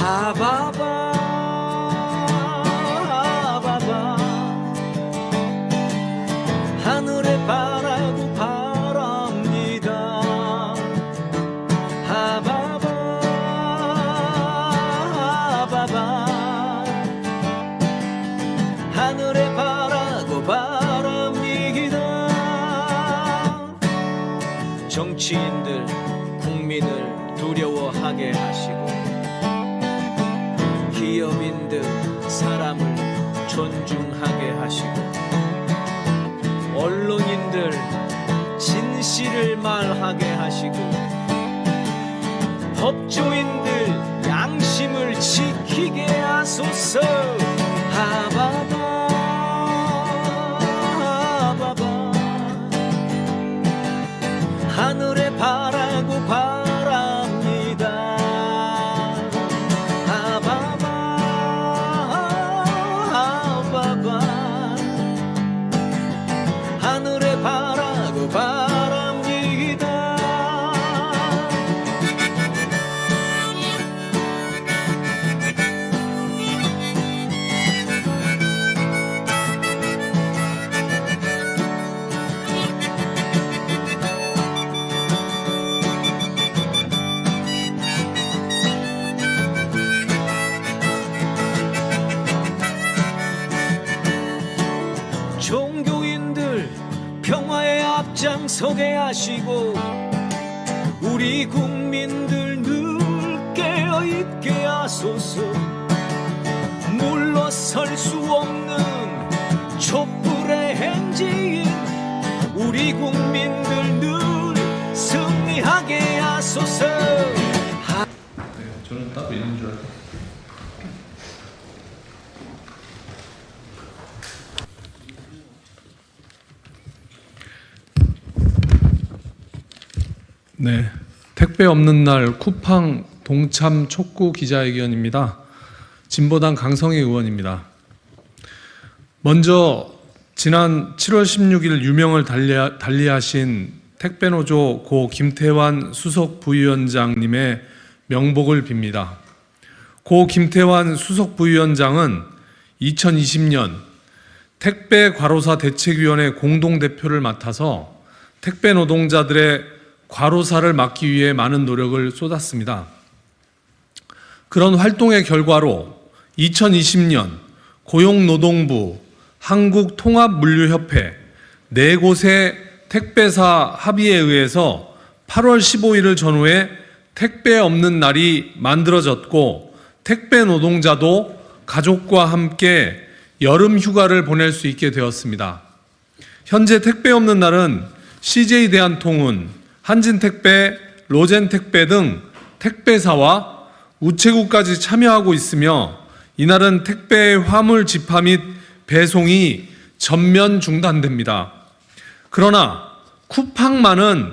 하바바 사람을 존중하게 하시고 언론인들 진실을 말하게 하시고 법조인들 양심을 지키게 하소서. 하바바 앞장서게 하시고 우리 국민들 늘 깨어 있게 하소서 물러설 수 없는 촛불의 행진 우리 국민들 늘 승리하게 하소서 하- 저는 따로 있는 줄 알고. 네, 택배 없는 날 쿠팡 동참 촉구 기자회견입니다. 진보당 강성희 의원입니다. 먼저 지난 7월 16일 유명을 달리, 달리 하신 택배노조 고 김태환 수석 부위원장님의 명복을 빕니다. 고 김태환 수석 부위원장은 2020년 택배 과로사 대책위원회 공동대표를 맡아서 택배 노동자들의 과로사를 막기 위해 많은 노력을 쏟았습니다. 그런 활동의 결과로 2020년 고용노동부, 한국통합물류협회 네 곳의 택배사 합의에 의해서 8월 15일을 전후해 택배 없는 날이 만들어졌고 택배 노동자도 가족과 함께 여름 휴가를 보낼 수 있게 되었습니다. 현재 택배 없는 날은 CJ 대한통운, 한진택배, 로젠택배 등 택배사와 우체국까지 참여하고 있으며 이날은 택배 화물 집화 및 배송이 전면 중단됩니다. 그러나 쿠팡만은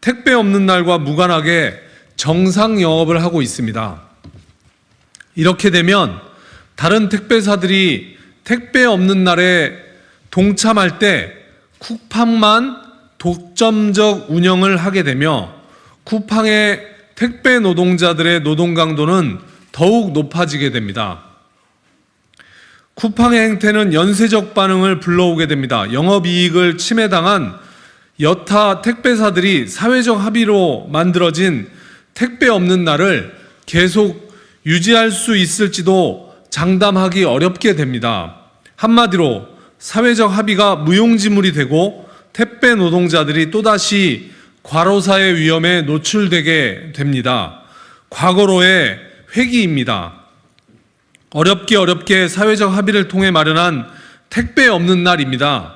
택배 없는 날과 무관하게 정상 영업을 하고 있습니다. 이렇게 되면 다른 택배사들이 택배 없는 날에 동참할 때 쿠팡만 독점적 운영을 하게 되며 쿠팡의 택배 노동자들의 노동 강도는 더욱 높아지게 됩니다. 쿠팡의 행태는 연쇄적 반응을 불러오게 됩니다. 영업이익을 침해당한 여타 택배사들이 사회적 합의로 만들어진 택배 없는 날을 계속 유지할 수 있을지도 장담하기 어렵게 됩니다. 한마디로 사회적 합의가 무용지물이 되고 택배 노동자들이 또다시 과로사의 위험에 노출되게 됩니다. 과거로의 회기입니다. 어렵게 어렵게 사회적 합의를 통해 마련한 택배 없는 날입니다.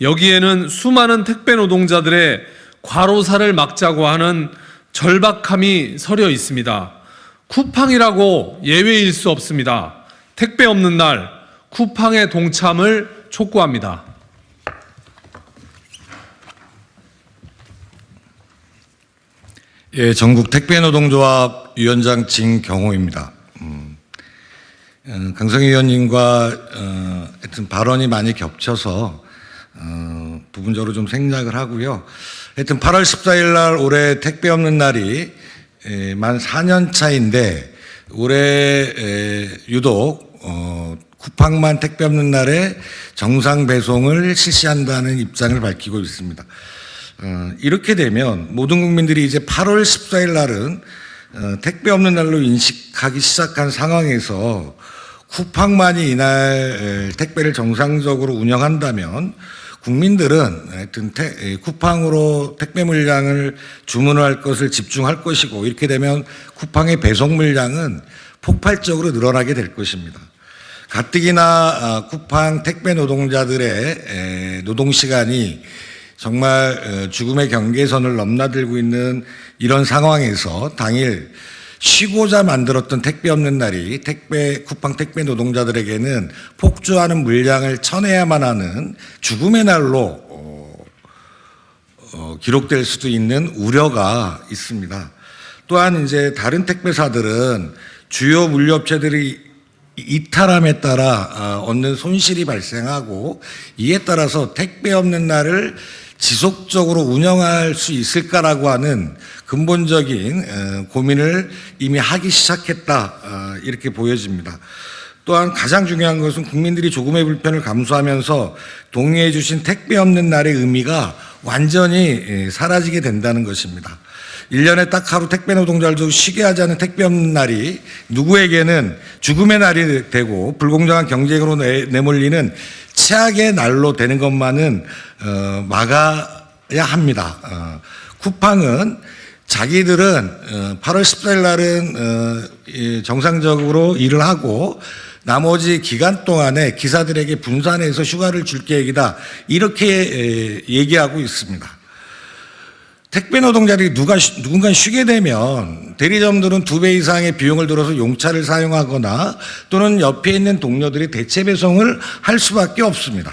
여기에는 수많은 택배 노동자들의 과로사를 막자고 하는 절박함이 서려 있습니다. 쿠팡이라고 예외일 수 없습니다. 택배 없는 날 쿠팡의 동참을 촉구합니다. 예, 전국 택배노동조합 위원장 진경호입니다. 음, 어, 강성희 의원님과 어, 하여튼 발언이 많이 겹쳐서 어, 부분적으로 좀 생략을 하고요. 하여튼 8월 14일 날 올해 택배 없는 날이 예, 만 4년 차인데 올해 에, 유독 어, 쿠팡만 택배 없는 날에 정상 배송을 실시한다는 입장을 밝히고 있습니다. 어, 이렇게 되면 모든 국민들이 이제 8월 14일 날은 어, 택배 없는 날로 인식하기 시작한 상황에서 쿠팡만이 이날 에, 택배를 정상적으로 운영한다면 국민들은 하여튼 쿠팡으로 택배 물량을 주문할 것을 집중할 것이고 이렇게 되면 쿠팡의 배송 물량은 폭발적으로 늘어나게 될 것입니다. 가뜩이나 아, 쿠팡 택배 노동자들의 에, 노동 시간이 정말 어, 죽음의 경계선을 넘나들고 있는 이런 상황에서 당일 쉬고자 만들었던 택배 없는 날이 택배 쿠팡 택배 노동자들에게는 폭주하는 물량을 쳐내야만 하는 죽음의 날로 어, 어, 기록될 수도 있는 우려가 있습니다. 또한 이제 다른 택배사들은 주요 물류업체들이 이탈함에 따라 아, 얻는 손실이 발생하고 이에 따라서 택배 없는 날을 지속적으로 운영할 수 있을까라고 하는 근본적인 어, 고민을 이미 하기 시작했다 아, 이렇게 보여집니다. 또한 가장 중요한 것은 국민들이 조금의 불편을 감수하면서 동의해 주신 택배 없는 날의 의미가 완전히 예, 사라지게 된다는 것입니다. 1년에 딱 하루 택배 노동자들도 쉬게 않은 택배 없는 날이 누구에게는 죽음의 날이 되고 불공정한 경쟁으로 내, 내몰리는 최악의 날로 되는 것만은 어, 막아야 합니다. 어, 쿠팡은 자기들은 어, 8월 14일 날은 어, 이 정상적으로 일을 하고 나머지 기간 동안에 기사들에게 분산해서 휴가를 줄 계획이다. 이렇게 에, 얘기하고 있습니다. 택배 노동자들이 누가 쉬- 누군가 쉬게 되면 대리점들은 두 배 이상의 비용을 들어서 용차를 사용하거나 또는 옆에 있는 동료들이 대체 배송을 할 수밖에 없습니다.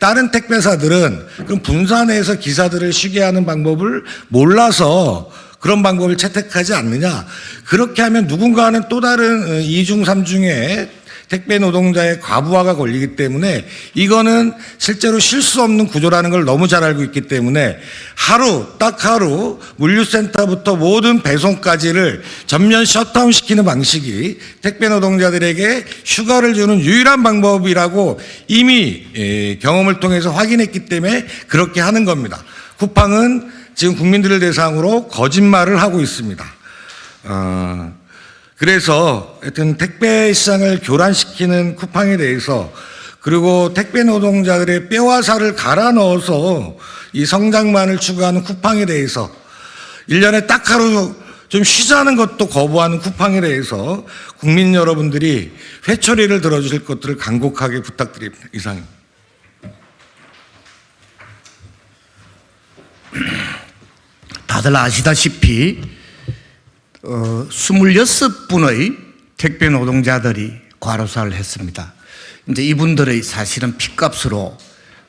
다른 택배사들은 그럼 분산해서 기사들을 쉬게 하는 방법을 몰라서 그런 방법을 채택하지 않느냐. 그렇게 하면 누군가는 또 다른 어, 이중 삼중의 택배 노동자의 과부하가 걸리기 때문에 이거는 실제로 쉴수 없는 구조라는 걸 너무 잘 알고 있기 때문에 하루, 딱 하루 물류센터부터 모든 배송까지를 전면 셧다운 시키는 방식이 택배 노동자들에게 휴가를 주는 유일한 방법이라고 이미 예, 경험을 통해서 확인했기 때문에 그렇게 하는 겁니다. 쿠팡은 지금 국민들을 대상으로 거짓말을 하고 있습니다. 어, 그래서 하여튼 택배 시장을 교란시키는 쿠팡에 대해서 그리고 택배 노동자들의 뼈와 살을 갈아 넣어서 이 성장만을 추구하는 쿠팡에 대해서 1년에 딱 하루 좀 쉬자는 것도 거부하는 쿠팡에 대해서 국민 여러분들이 회초리를 들어주실 것들을 간곡하게 부탁드립니다. 이상입니다. 다들 아시다시피 어, 26분의 택배 노동자들이 과로사를 했습니다. 이제 이분들의 사실은 핏값으로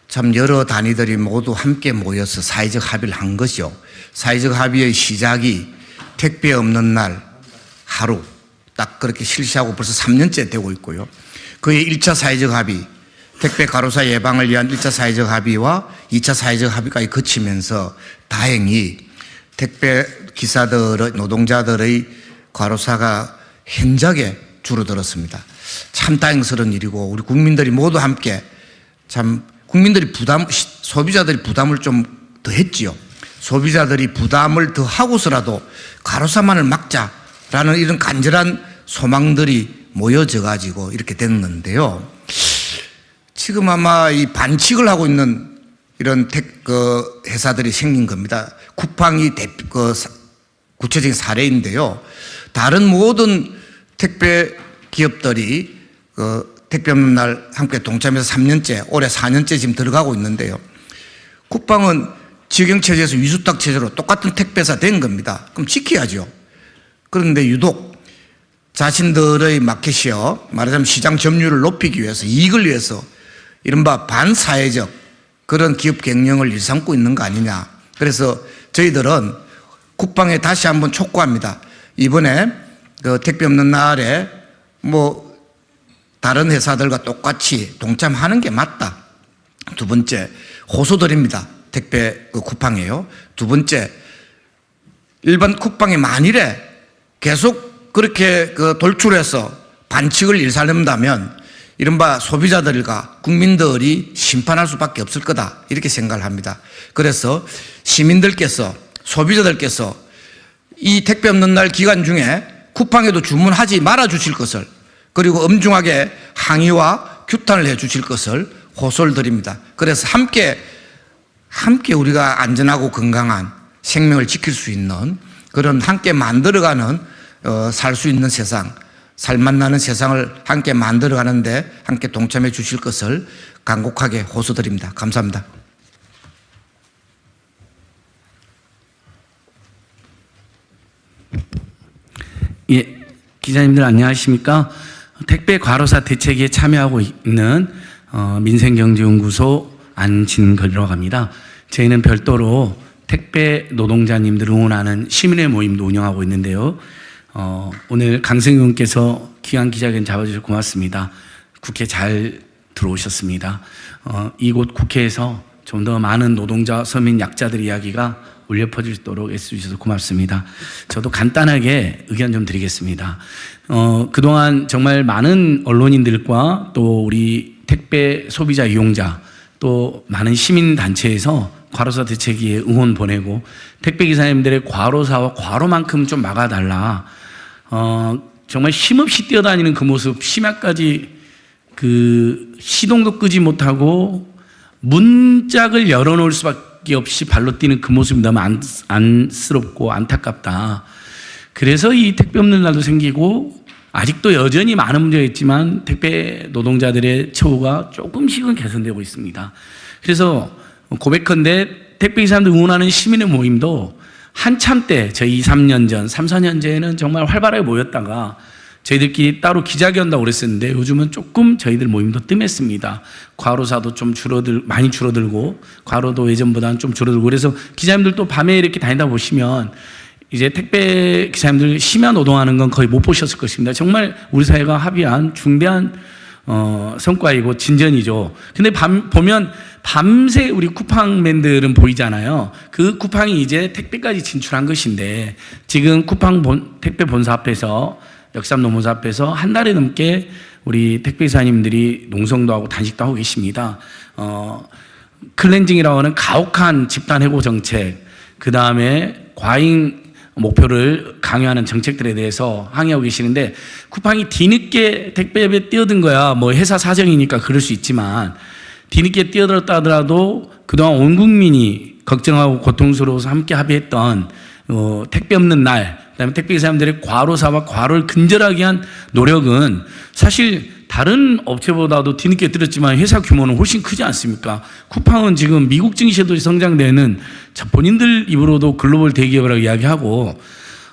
참 여러 단위들이 모두 함께 모여서 사회적 합의를 한 것이요. 사회적 합의의 시작이 택배 없는 날 하루 딱 그렇게 실시하고 벌써 3년째 되고 있고요. 그의 1차 사회적 합의, 택배 가로사 예방을 위한 1차 사회적 합의와 2차 사회적 합의까지 거치면서 다행히 택배 기사들의 노동자들의 과로사가 현저하게 줄어들었습니다. 참 다행스러운 일이고 우리 국민들이 모두 함께 참 국민들이 부담 소비자들이 부담을 좀 더 했지요. 소비자들이 부담을 더 하고서라도 과로사만을 막자라는 이런 간절한 소망들이 모여져 가지고 이렇게 됐는데요. 지금 아마 이 반칙을 하고 있는 이런 택, 그 회사들이 생긴 겁니다. 쿠팡이 대, 그 사- 구체적인 사례인데요. 다른 모든 택배 기업들이 그 택배 없는 날 함께 동참해서 3년째, 올해 4년째 지금 들어가고 있는데요. 쿠팡은 직영체제에서 위수탁 체제로 똑같은 택배사 된 겁니다. 그럼 지켜야죠. 그런데 유독 자신들의 마켓이요. 말하자면 시장 점유율을 높이기 위해서 이익을 위해서 이른바 반사회적 그런 기업 경영을 일삼고 있는 거 아니냐. 그래서 저희들은 국방에 다시 한번 촉구합니다. 이번에 그 택배 없는 날에 뭐 다른 회사들과 똑같이 동참하는 게 맞다. 두 번째 호소드립니다. 택배 그 쿠팡이에요. 두 번째 일반 쿠팡이 만일에 계속 그렇게 그 돌출해서 반칙을 일삼는다면 이른바 소비자들과 국민들이 심판할 수밖에 없을 거다 이렇게 생각을 합니다. 그래서 시민들께서 소비자들께서 이 택배 없는 날 기간 중에 쿠팡에도 주문하지 말아 주실 것을 그리고 엄중하게 항의와 규탄을 해 주실 것을 호소를 드립니다. 그래서 함께 함께 우리가 안전하고 건강한 생명을 지킬 수 있는 그런 함께 만들어가는 어, 살 수 있는 세상, 살맛 나는 세상을 함께 만들어가는데 함께 동참해 주실 것을 간곡하게 호소드립니다. 감사합니다. 예, 기자님들 안녕하십니까? 택배 과로사 대책에 참여하고 있는 어, 민생경제연구소 안진걸이라고 합니다. 저희는 별도로 택배 노동자님들 응원하는 시민의 모임도 운영하고 있는데요. 어, 오늘 강승 의원께서 귀한 기자회견 잡아주셔서 고맙습니다. 국회 잘 들어오셨습니다. 어, 이곳 국회에서 좀 더 많은 노동자, 서민, 약자들 이야기가 울려 퍼질 수 있도록 애써주셔서 고맙습니다. 저도 간단하게 의견 좀 드리겠습니다. 어, 그동안 정말 많은 언론인들과 또 우리 택배 소비자 이용자 또 많은 시민단체에서 과로사 대책위에 응원 보내고 택배 기사님들의 과로사와 과로만큼 좀 막아달라. 어, 정말 힘없이 뛰어다니는 그 모습, 심야까지 그 시동도 끄지 못하고 문짝을 열어놓을 수밖에 없이 발로 뛰는 그 모습이 너무 안, 안쓰럽고 안타깝다. 그래서 이 택배 없는 날도 생기고 아직도 여전히 많은 문제가 있지만 택배 노동자들의 처우가 조금씩은 개선되고 있습니다. 그래서 고백컨대 택배 기사님들 응원하는 시민의 모임도 한참 때 저희 2, 3년 전, 3, 4년 전에는 정말 활발하게 모였다가 저희들끼리 따로 기자회견도 그랬었는데 요즘은 조금 저희들 모임도 뜸했습니다. 과로사도 좀 줄어들 많이 줄어들고 과로도 예전보다는 좀 줄어들고 그래서 기자님들도 밤에 이렇게 다니다 보시면 이제 택배 기사님들 심야 노동하는 건 거의 못 보셨을 것입니다. 정말 우리 사회가 합의한 중대한 어, 성과이고 진전이죠. 근데 밤, 보면 밤새 우리 쿠팡맨들은 보이잖아요. 그 쿠팡이 이제 택배까지 진출한 것인데 지금 쿠팡 본, 택배 본사 앞에서 역삼 노무사 앞에서 한 달에 넘게 우리 택배사님들이 농성도 하고 단식도 하고 계십니다. 어, 클렌징이라고 하는 가혹한 집단 해고 정책, 그 다음에 과잉 목표를 강요하는 정책들에 대해서 항의하고 계시는데 쿠팡이 뒤늦게 택배에 뛰어든 거야 뭐 회사 사정이니까 그럴 수 있지만 뒤늦게 뛰어들었다 하더라도 그동안 온 국민이 걱정하고 고통스러워서 함께 합의했던 어, 택배 없는 날 그다음에 택배 기사님들의 과로사와 과로를 근절하게 한 노력은 사실 다른 업체보다도 뒤늦게 들었지만 회사 규모는 훨씬 크지 않습니까? 쿠팡은 지금 미국 증시에도 성장되는 자, 본인들 입으로도 글로벌 대기업이라고 이야기하고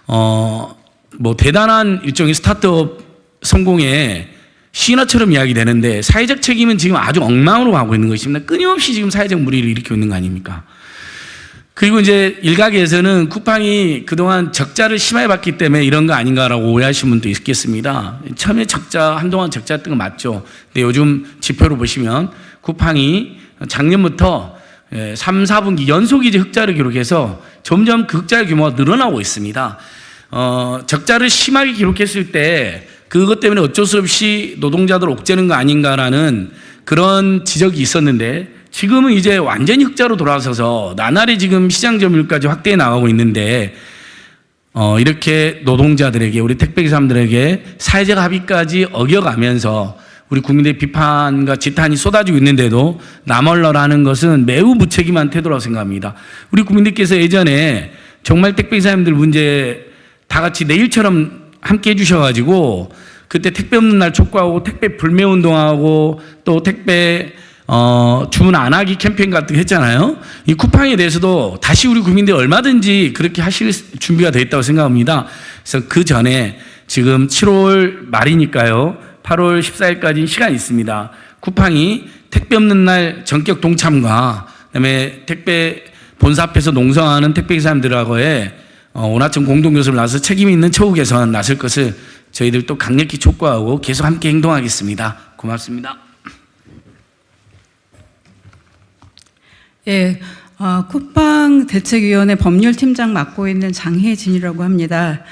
어 뭐 대단한 일종의 스타트업 성공에 신화처럼 이야기되는데 사회적 책임은 지금 아주 엉망으로 가고 있는 것입니다. 끊임없이 지금 사회적 무리를 일으키고 있는 거 아닙니까? 그리고 이제 일각에서는 쿠팡이 그동안 적자를 심하게 봤기 때문에 이런 거 아닌가라고 오해하시는 분도 있겠습니다. 처음에 적자, 한동안 적자였던 거 맞죠. 근데 요즘 지표로 보시면 쿠팡이 작년부터 3, 4분기 연속 이제 흑자를 기록해서 점점 그 흑자의 규모가 늘어나고 있습니다. 어, 적자를 심하게 기록했을 때 그것 때문에 어쩔 수 없이 노동자들 옥죄는 거 아닌가라는 그런 지적이 있었는데 지금은 이제 완전히 흑자로 돌아서서 나날이 지금 시장 점유율까지 확대해 나가고 있는데 어, 이렇게 노동자들에게 우리 택배기사님들에게 사회적 합의까지 어겨가면서 우리 국민들의 비판과 지탄이 쏟아지고 있는데도 나몰라라는 것은 매우 무책임한 태도라고 생각합니다. 우리 국민들께서 예전에 정말 택배기사님들 문제 다 같이 내일처럼 함께 해주셔가지고 그때 택배 없는 날 촉구하고 택배 불매 운동하고 또 택배 어, 주문 안 하기 캠페인 같은 거 했잖아요. 이 쿠팡에 대해서도 다시 우리 국민들이 얼마든지 그렇게 하실 준비가 되어 있다고 생각합니다. 그래서 그 전에 지금 7월 말이니까요. 8월 14일까지 시간이 있습니다. 쿠팡이 택배 없는 날 전격 동참과 그다음에 택배 본사 앞에서 농성하는 택배 기사님들하고의 어, 원하청 공동교섭을 나서 책임 있는 처우 개선 나설 것을 저희들 또 강력히 촉구하고 계속 함께 행동하겠습니다. 고맙습니다. 예, 어, 쿠팡 대책위원회 법률팀장 맡고 있는 장혜진이라고 합니다.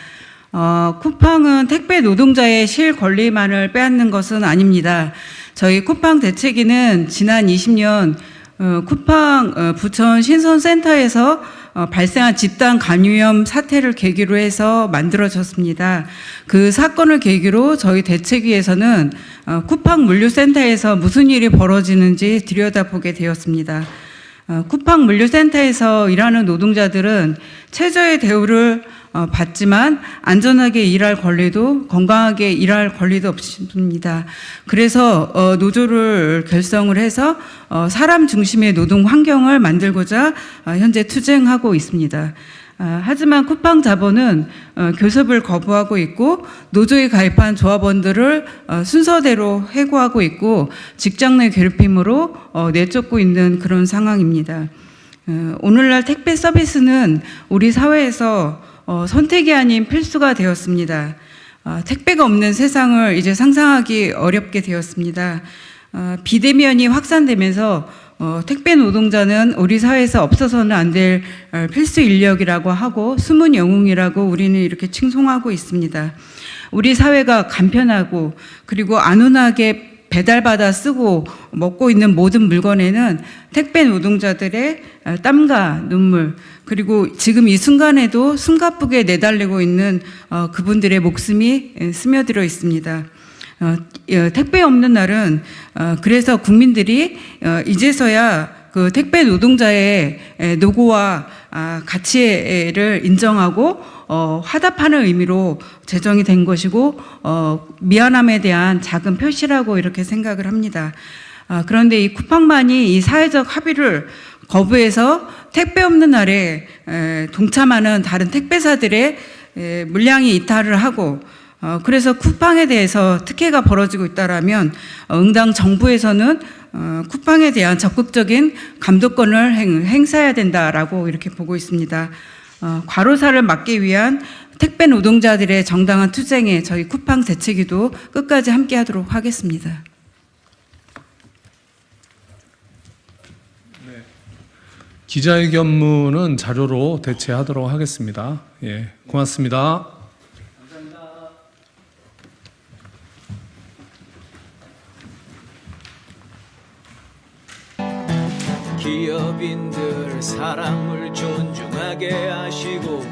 어, 쿠팡은 택배 노동자의 실 권리만을 빼앗는 것은 아닙니다. 저희 쿠팡 대책위는 지난 20년 어, 쿠팡 어, 부천 신선센터에서 어, 발생한 집단 감염 사태를 계기로 해서 만들어졌습니다. 그 사건을 계기로 저희 대책위에서는 어, 쿠팡 물류센터에서 무슨 일이 벌어지는지 들여다보게 되었습니다. 어, 쿠팡 물류센터에서 일하는 노동자들은 최저의 대우를 어, 받지만 안전하게 일할 권리도 건강하게 일할 권리도 없습니다. 그래서 어, 노조를 결성을 해서 어, 사람 중심의 노동 환경을 만들고자 어, 현재 투쟁하고 있습니다. 아, 하지만 쿠팡 자본은 어, 교섭을 거부하고 있고 노조에 가입한 조합원들을 어, 순서대로 해고하고 있고 직장 내 괴롭힘으로 어, 내쫓고 있는 그런 상황입니다. 어, 오늘날 택배 서비스는 우리 사회에서 어, 선택이 아닌 필수가 되었습니다. 어, 택배가 없는 세상을 이제 상상하기 어렵게 되었습니다. 어, 비대면이 확산되면서 어, 택배 노동자는 우리 사회에서 없어서는 안될 어, 필수 인력이라고 하고 숨은 영웅이라고 우리는 이렇게 칭송하고 있습니다. 우리 사회가 간편하고 그리고 안온하게 배달받아 쓰고 먹고 있는 모든 물건에는 택배 노동자들의 어, 땀과 눈물 그리고 지금 이 순간에도 숨가쁘게 내달리고 있는 어, 그분들의 목숨이 에, 스며들어 있습니다. 어, 어, 택배 없는 날은 어, 그래서 국민들이 어, 이제서야 그 택배 노동자의 에, 노고와 아, 가치를 인정하고 어, 화답하는 의미로 제정이 된 것이고 어, 미안함에 대한 작은 표시라고 이렇게 생각을 합니다. 아, 그런데 이 쿠팡만이 이 사회적 합의를 거부해서 택배 없는 날에 에, 동참하는 다른 택배사들의 에, 물량이 이탈을 하고 어, 그래서 쿠팡에 대해서 특혜가 벌어지고 있다라면 어, 응당 정부에서는 어, 쿠팡에 대한 적극적인 감독권을 행, 행사해야 된다라고 이렇게 보고 있습니다. 어, 과로사를 막기 위한 택배 노동자들의 정당한 투쟁에 저희 쿠팡 대책위도 끝까지 함께하도록 하겠습니다. 기자회견문은 자료로 대체하도록 하겠습니다. 예, 고맙습니다. 기업인들 사람을 존중하게 하시고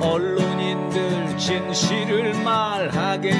언론인들 진실을 말하게